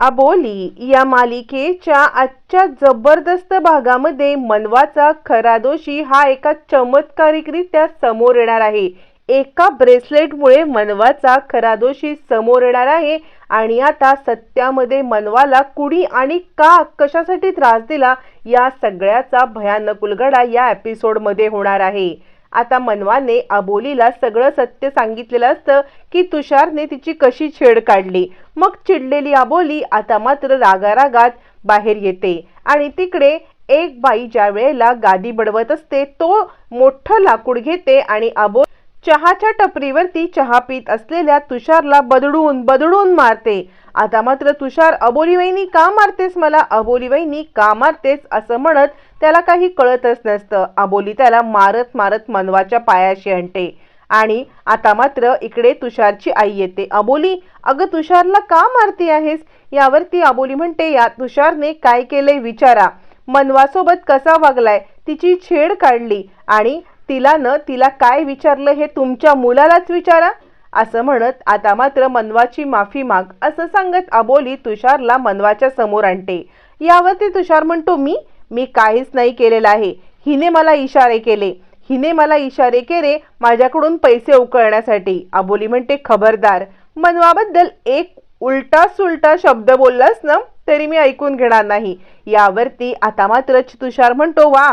अबोली या मालिकेच्या आजच्या जबरदस्त भागामध्ये मनवाचा खरा दोषी हा एका चमत्कारिकरित्या समोर येणार आहे. एका ब्रेसलेटमुळे मनवाचा खरा दोषी समोर येणार आहे आणि आता सत्यामध्ये मनवाला कुणी आणि का कशासाठी त्रास दिला या सगळ्याचा भयानक उलगडा या एपिसोडमध्ये होणार आहे. आता मनवाने अबोलीला सगळं सत्य सांगितलेलं असतं की तुषारने तिची कशी छेड काढली. मग चिडलेली अबोली आता मात्र रागारागात बाहेर येते. आणि तिकडे एक बाई ज्या वेळेला गादी बडवत असते तो मोठं लाकूड घेते आणि अबो चहाच्या टपरीवरती चहा पित असलेल्या तुषारला बदडून बदडून मारते. आता मात्र तुषार अबोली वहिनी का मारतेस मला? अबोली वहिनी का मारतेस असं म्हणत त्याला काही कळतच नसतं. अबोली त्याला मारत मारत मनवाच्या पायाशी आणते आणि आता मात्र इकडे तुषारची आई येते. अबोली अगं तुषारला का मारती आहेस? यावरती अबोली म्हणते या तुषारने काय केलंय विचारा. मनवासोबत कसा वागलाय? तिची छेड काढली. आणि तिला न तिला काय विचारलं हे तुमच्या मुलालाच विचारा. असं म्हणत आता मात्र मनवाची माफी माग असं सांगत अबोली तुषारला मनवाच्या समोर आणते. यावरती तुषार म्हणतो मी? मी काहीच नाही केलेलं आहे. हिने मला इशारे केले. हिने मला इशारे केले माझ्याकडून पैसे उकळण्यासाठी. अबोली म्हणते खबरदार. मनवाबद्दल एक उलटा सुलटा शब्द बोललास ना तरी मी ऐकून घेणार नाही. यावरती आता मात्र तुषार म्हणतो वा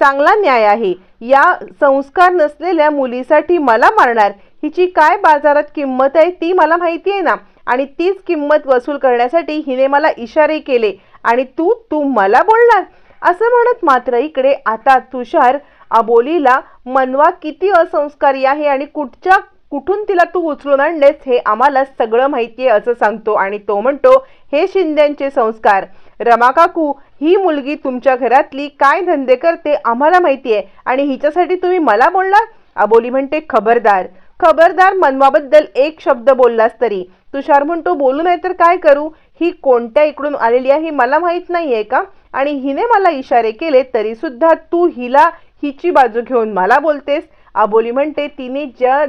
चांगला न्याय आहे. या संस्कार नसलेल्या मुलीसाठी मला मारणार. हिची काय बाजारात किंमत आहे ती मला माहिती आहे ना. आणि तीच किंमत वसूल करण्यासाठी हिने मला इशारे केले. आणि तू तू मला बोलणार असं म्हणत मात्र इकडे आता तुषार अबोलीला मनवा किती असंस्कारी आहे आणि कुठच्या कुठून तिला तू उचलून आणलेस हे आम्हाला सगळं माहिती आहे असं सांगतो. आणि तो म्हणतो हे शिंद्यांचे संस्कार. रमा काकू ही मुलगी तुमच्या घरातली काय धंदे करते आम्हाला माहिती आहे. आणि हिच्यासाठी तुम्ही मला बोलणार अबोली म्हणते खबरदार. खबरदार मनवाबद्दल एक शब्द बोललास तरी. तुषार म्हणतो बोलू नाही तर काय करू? ही कोणत्या इकडून आलेली आहे मला माहीत नाही आहे का? आणि हिने मला इशारे केले तरी सुद्धा तू हिला हिची बाजू घेऊन मला बोलतेस. आबोली म्हणते तिने ज्या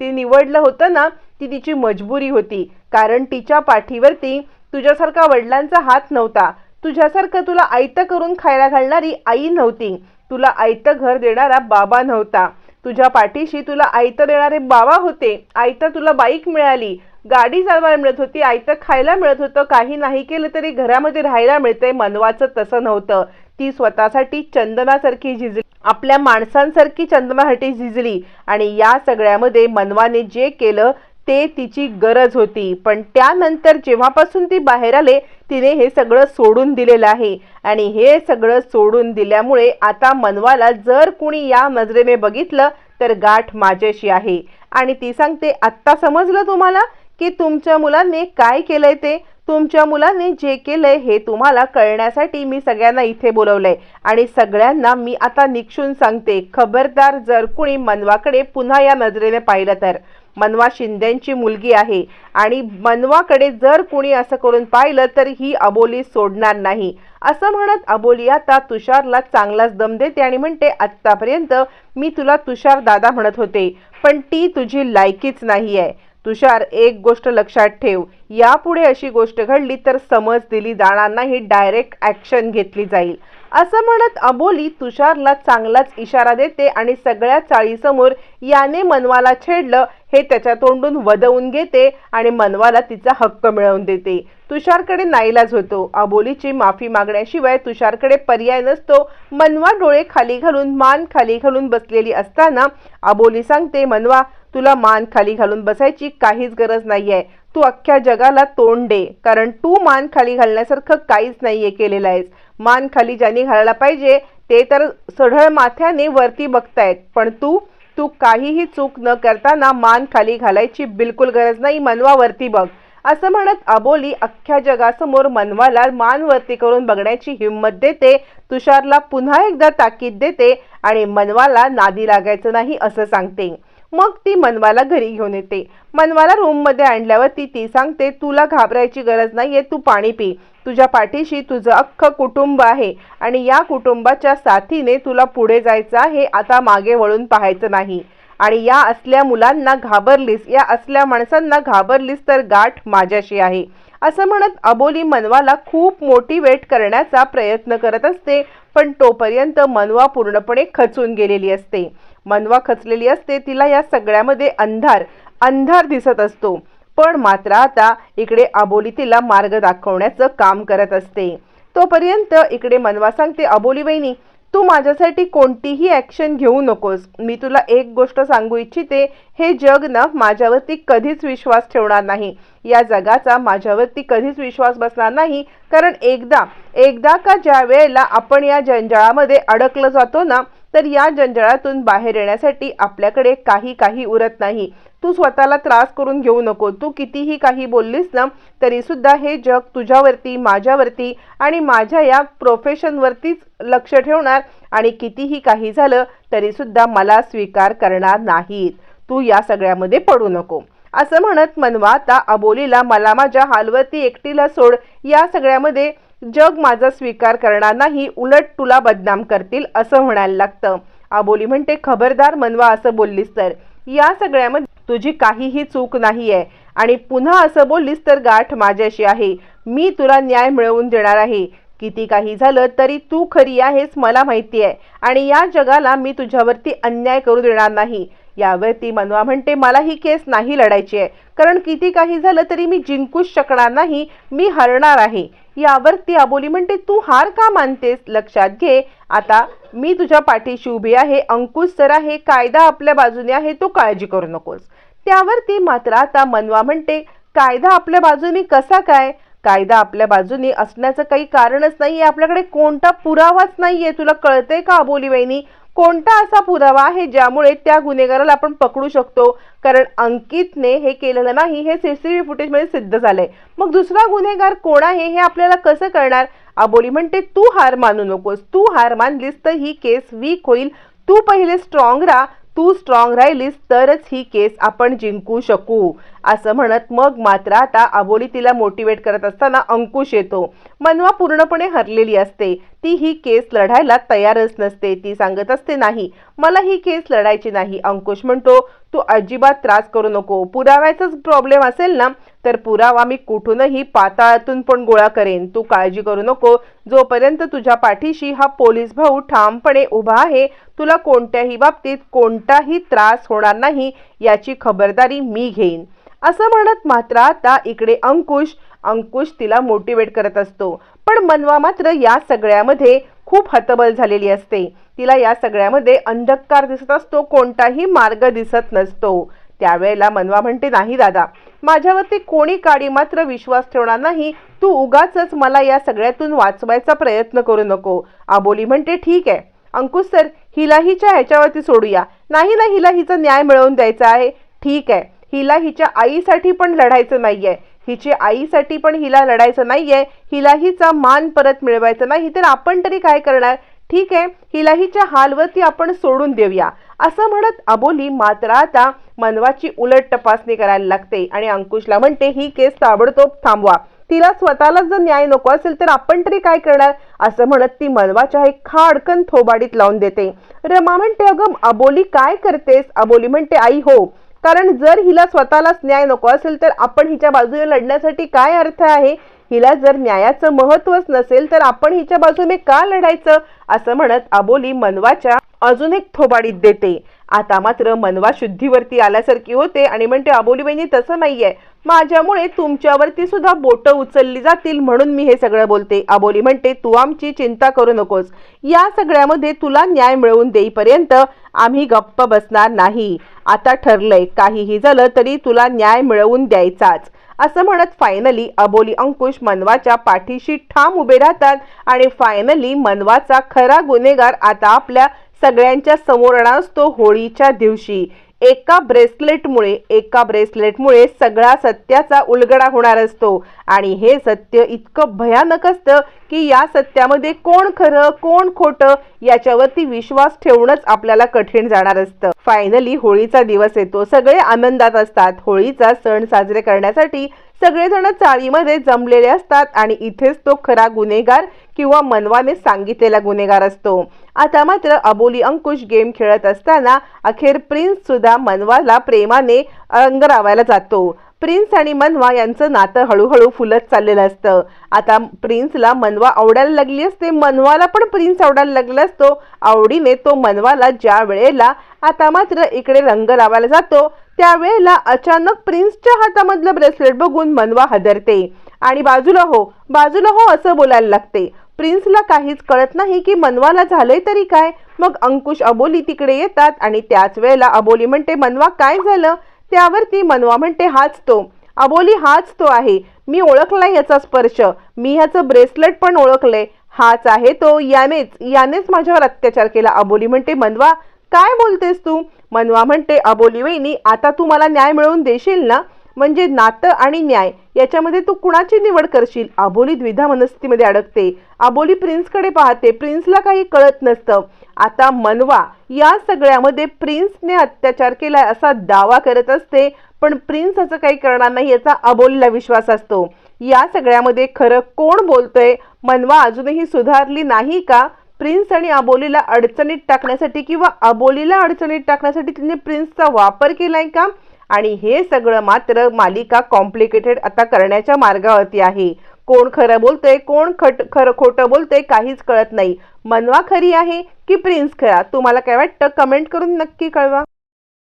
ते निवडलं होतं ना ती तिची मजबुरी होती. कारण तिच्या पाठीवरती तुझ्यासारखा वडिलांचा हात नव्हता. तुझ्यासारखं तुला आयतं करून खायला घालणारी आई नव्हती. तुला आयतं घर देणारा बाबा नव्हता. तुझ्या पाठीशी तुला आयतं देणारे बाबा होते. आयतं तुला बाईक मिळाली. गाडी चालवायला मिळत होती. आयतं खायला मिळत होतं. काही नाही केलं तरी घरामध्ये राहायला मिळतंय. मनवाचं तसं नव्हतं. ती स्वतःसाठी चंदनासारखी झिजली. आपल्या माणसांसारखी चंदनासाठी झिजली. आणि या सगळ्यामध्ये मनवाने जे केलं ते तिची गरज होती. पण त्यानंतर जेव्हापासून ती बाहेर आले तिने हे सगळं सोडून दिलेलं आहे. आणि हे सगळं सोडून दिल्यामुळे आता मनवाला जर कुणी या नजरेने बघितलं तर गाठ माझ्याशी आहे. आणि ती सांगते आत्ता समजलं तुम्हाला की तुमच्या मुलांनी काय केलंय ते? तुमच्या मुलांनी जे केलंय हे तुम्हाला कळण्यासाठी मी सगळ्यांना इथे बोलवलंय. आणि सगळ्यांना मी आता निक्षून सांगते खबरदार जर कुणी मनवाकडे पुन्हा या नजरेने पाहिलं तर. मनवा शिंदेंची मुलगी आहे. आणि मनवाकडे जर कुणी असं करून पाहिलं तर ही अबोली सोडणार नाही. असं म्हणत अबोली आता तुषारला चांगलाच दम देते आणि म्हणते आत्तापर्यंत मी तुला तुषार दादा म्हणत होते पण ती तुझी लायकीच नाही आहे तुषार एक गोष्ट लक्षात ठेव. यापुढे अशी गोष्ट घडली तर समज दिली जाणार नाही डायरेक्ट ॲक्शन घेतली जाईल. असं म्हणत अबोली तुषारला चांगलाच इशारा देते आणि सगळ्या चाळीसमोर याने मनवाला छेडलं हे त्याच्या तोंडून वदवून घेते आणि मनवाला तिचा हक्क मिळवून देते. तुषारकडे नाईलाज होतो. अबोलीची माफी मागण्याशिवाय तुषारकडे पर्याय नसतो. मनवा डोळे खाली घालून मान खाली घालून बसलेली असताना अबोली सांगते मनवा तुला मान खाली घालून बसायची काहीच गरज नाही आहे तू अख्ख्या जगाला तोंड दे. कारण तू मान खाली घालण्यासारखं काहीच नाहीये केलेलं आहेस. मान खाली ज्यांनी घालायला पाहिजे ते तर सढळ माथ्याने वरती बघतायत. पण तू तू काहीही चूक न करताना मान खाली घालायची बिलकुल गरज नाही. मनवावरती बघ. असं म्हणत अबोली अख्ख्या जगासमोर मनवाला मान वरती करून बघण्याची हिंमत देते. तुषारला पुन्हा एकदा ताकीद देते आणि मनवाला नादी लागायचं नाही असं सांगते. मग ती मनवाला घरी घेऊन येते. मनवाला रूममध्ये आणल्यावर ती ती सांगते तुला घाबरायची गरज नाहीये तू पाणी पी. तुझ्या पाठीशी तुझं अख्खं कुटुंब आहे आणि या कुटुंबाच्या साथीने तुला पुढे जायचं आहे आता मागे वळून पाहायचं नाही. आणि या असल्या मुलांना घाबरलीस या असल्या माणसांना घाबरलीस तर गाठ माझ्याशी आहे. असं म्हणत अबोली मनवाला खूप मोटिवेट करण्याचा प्रयत्न करत असते पण तोपर्यंत मनवा पूर्णपणे खचून गेलेली असते. मनवा खचलेली असते तिला या सगळ्यामध्ये अंधार अंधार दिसत असतो. पण मात्र आता इकडे अबोली तिला मार्ग दाखवण्याचं काम करत असते. तोपर्यंत इकडे मनवा सांगते अबोली वहिनी तू माझ्यासाठी कोणतीही ॲक्शन घेऊ नकोस. मी तुला एक गोष्ट सांगू इच्छिते हे जग ना माझ्यावरती कधीच विश्वास ठेवणार नाही. या जगाचा माझ्यावरती कधीच विश्वास बसणार नाही. कारण एकदा एकदा का ज्या वेळेला आपण या जंजाळामध्ये अडकलं जातो ना तर या जंजाळातून बाहेर येण्यासाठी आपल्याकडे काही काही उरत नाही. तू स्वतःला त्रास करून घेऊ नको. तू कितीही काही बोललीस ना तरी सुद्धा हे जग तुझ्यावरती माझ्यावरती आणि माझ्या या प्रोफेशनवरतीच लक्ष ठेवणार आणि कितीही काही झालं तरी सुद्धा मला स्वीकार करणार नाहीत. तू या सगळ्यामध्ये पडू नको. असं म्हणत मनवा आता अबोलीला मला माझ्या हालवरती एकटीला सोड. या सगळ्यामध्ये जग माझा स्वीकार करणार नाही उलट तुला बदनाम करतील असं म्हणायला लागतं. आबोली म्हणते खबरदार मनवा असं बोललीस तर. या सगळ्यामध्ये तुझी काहीही चूक नाही आहे आणि पुन्हा असं बोललीस तर गाठ माझ्याशी आहे. मी तुला न्याय मिळवून देणार आहे. किती काही झालं तरी तू खरी आहेस मला माहिती आहे आणि या जगाला मी तुझ्यावरती अन्याय करू देणार नाही. यावरती मनवा म्हणते मला ही केस नाही लढायची आहे. कारण किती काही झालं तरी मी जिंकूच शकणार नाही. मी हरणार आहे. यावर ती अबोली म्हणते तू हार का मानतेस? लक्षात घे. आता मी तुझ्या पाठीशी उभी आहे. अंकुश सर आहे. कायदा आपल्या बाजूने आहे. तू काळजी करू नकोस. त्यावर ती मात्र आता मनवा म्हणते कायदा आपल्या बाजूने कसा काय? कायदा आपल्या बाजूने असण्याचं काही कारणच नाहीये. आपल्याकडे कोणता पुरावाच नाहीये. तुला कळतंय का अबोली वहिनी? कोणता असा पुरावा आहे ज्यामुळे त्या गुन्हेगाराला आपण पकडू शकतो? कारण अंकितने हे केलेलं नाही हे सी सी टी व्ही फुटेजमध्ये सिद्ध झालंय. मग दुसरा गुन्हेगार कोण आहे? हे आपल्याला कसं कळणार? अबोली म्हणते तू हार मानू नकोस. तू हार मानलीस तर ही केस वीक होईल. तू पहिले स्ट्रॉंग राहा. तू स्ट्रॉंग राहिलीस तरच ही केस आपण जिंकू शकू. असं म्हणत मग मात्र आता अबोली तिला मोटिवेट करत असताना अंकुश येतो. मनवा पूर्णपणे हरलेली असते. ती ही केस लढायला तयारच नसते. ती सांगत असते नाही मला ही केस लढायची नाही. अंकुश म्हणतो तू अजिबात त्रास करू नको. पुराव्याचाच प्रॉब्लेम असेल ना तर पुरावा मी कुठूनही पाताळातून पण गोळा करेन. तू काळजी करू नको. जोपर्यंत तुझ्या पाठीशी हा पोलीस भाऊ ठामपणे उभा आहे तुला कोणत्याही बाबतीत कोणताही त्रास होणार नाही. याची खबरदारी मी घेईन. असं म्हणत मात्र आता इकडे अंकुश अंकुश तिला मोटिवेट करत असतो. पण मनवा मात्र या सगळ्यामध्ये खूप हतबल झालेली असते. तिला या सगळ्यामध्ये अंधकार दिसत असतो कोणताही मार्ग दिसत नसतो. त्यावेळेला मनवा म्हणते नाही दादा माझ्यावरती कोणी काडी मात्र विश्वास ठेवणार नाही. तू उगाच मला या सगळ्यातून वाचवायचा प्रयत्न करू नको. आबोली म्हणते ठीक आहे. अंकुश सर हिला हिच्या ह्याच्यावरती सोडूया. नाही ना हिला हिचा न्याय मिळवून द्यायचा आहे. ठीक आहे. हिला हिच्या आईसाठी पण लढायचं नाही आहे हिची आईसाठी पण हिला लढायचं नाहीये. हिला हिचा मान परत मिळवायचा नाही. तर आपण तरी काय करणार? ठीक आहे. हिला हिच्या हालवरती आपण सोडून देऊया. असं म्हणत अबोली मात्र आता मनवाची उलट तपासणी करायला लागते आणि अंकुशला म्हणते ही केस ताबडतोब थांबवा. तिला स्वतःला जर न्याय नको असेल तर आपण तरी काय करणार? असं म्हणत ती मनवाच्या एक खाडकन थोबाडीत लावून देते. रमा म्हणते अगं अबोली काय करतेस? अबोली म्हणते आई हो. कारण जर हिला स्वतःलाच न्याय नको असेल तर आपण हिच्या बाजूने लढण्यासाठी काय अर्थ आहे? हिला जर न्यायाचं महत्वच नसेल तर आपण हिच्या बाजूने का लढायचं? असं म्हणत अबोली मनवाच्या अजून एक थोबाडीत देते. आता मात्र मनवा शुद्धीवरती आल्यासारखी होते आणि म्हणते अबोली बहिणी तसं नाहीये. माझ्यामुळे तुमच्यावरती सुद्धा बोट उचलली जातील म्हणून मी हे सगळं बोलते. अबोली म्हणते तू आमची चिंता करू नकोस. या सगळ्यामध्ये तुला न्याय मिळवून देईपर्यंत आम्ही गप्प बसणार नाही. आता ठरलंय काहीही झालं तरी तुला न्याय मिळवून द्यायचाच. असं म्हणत फायनली अबोली अंकुश मनवाच्या पाठीशी ठाम उभे राहतात आणि फायनली मनवाचा खरा गुन्हेगार आता आपल्या सगळ्यांच्या समोर असतो होळीच्या दिवशी. एका ब्रेसलेटमुळे एका ब्रेसलेटमुळे सगळा सत्याचा उलगडा होणार असतो. आणि हे सत्य इतकं भयानक असतं की या सत्यामध्ये कोण खरं कोण खोटं याच्यावरती विश्वास ठेवणंच आपल्याला कठीण जाणार असतं. फायनली होळीचा दिवस येतो. सगळे आनंदात असतात. होळीचा सण साजरे करण्यासाठी सगळेजण चाळीमध्ये जमलेले असतात आणि इथेच तो खरा गुन्हेगार किंवा मनवाने सांगितलेला गुन्हेगार असतो. आता मात्र अबोली अंकुश गेम खेळत असताना अखेर प्रिन्स सुद्धा मनवाला प्रेमाने अंगरावायला जातो. प्रिन्स आणि मनवा यांचं नातं हळूहळू फुलत चाललेलं असतं. आता प्रिन्सला मनवा आवडायला लागली असते मनवाला पण प्रिन्स आवडायला लागला असतो. आवडीने तो मनवाला ज्या वेळेला आता मात्र इकडे रंग लावायला जातो त्यावेळेला अचानक प्रिन्सच्या हातामधलं ब्रेसलेट बघून मनवा हदरते. आणि बाजूला हो बाजूला हो असं बोलायला लागते. प्रिन्सला काहीच कळत नाही की मनवाला झालंय तरी काय. मग अंकुश अबोली तिकडे येतात आणि त्याच वेळेला अबोली म्हणते मनवा काय झालं? त्यावरती मनवा म्हणते हाच तो. अबोली हाच तो आहे. मी ओळखलाय याचा स्पर्श. मी ह्याचं ब्रेसलेट पण ओळखलंय. हाच आहे तो. यानेच यानेच माझ्यावर अत्याचार केला. अबोली म्हणते मनवा काय बोलतेस तू? मनवा म्हणते अबोली वहिनी आता तू मला न्याय मिळवून देशील ना? म्हणजे नातं आणि न्याय याच्यामध्ये तू कुणाची निवड करशील? अबोली द्विधा मनस्थितीमध्ये अडकते. अबोली प्रिन्सकडे पाहते प्रिन्सला काही कळत नसतं. आता मनवा या सगळ्यामध्ये प्रिन्सने अत्याचार केलाय असा दावा करत असते पण प्रिन्स असं काही करणार नाही याचा अबोलीला विश्वास असतो. या सगळ्यामध्ये खरं कोण बोलतंय? मनवा अजूनही सुधारली नाही का? प्रिन्स आणि अबोलीला अडचणीत टाकण्यासाठी किंवा अबोलीला अडचणीत टाकण्यासाठी तिने प्रिन्सचा वापर केलाय का? आणि हे सगळं मात्र मालिका कॉम्प्लिकेटेड आता करण्याच्या मार्गावरती आहे. कोण खरं बोलतंय कोण खट खरं खोटं बोलतंय काहीच कळत नाही. मनवा खरी आहे की प्रिन्स खरा? तुम्हाला काय वाटतं? कमेंट करून नक्की कळवा.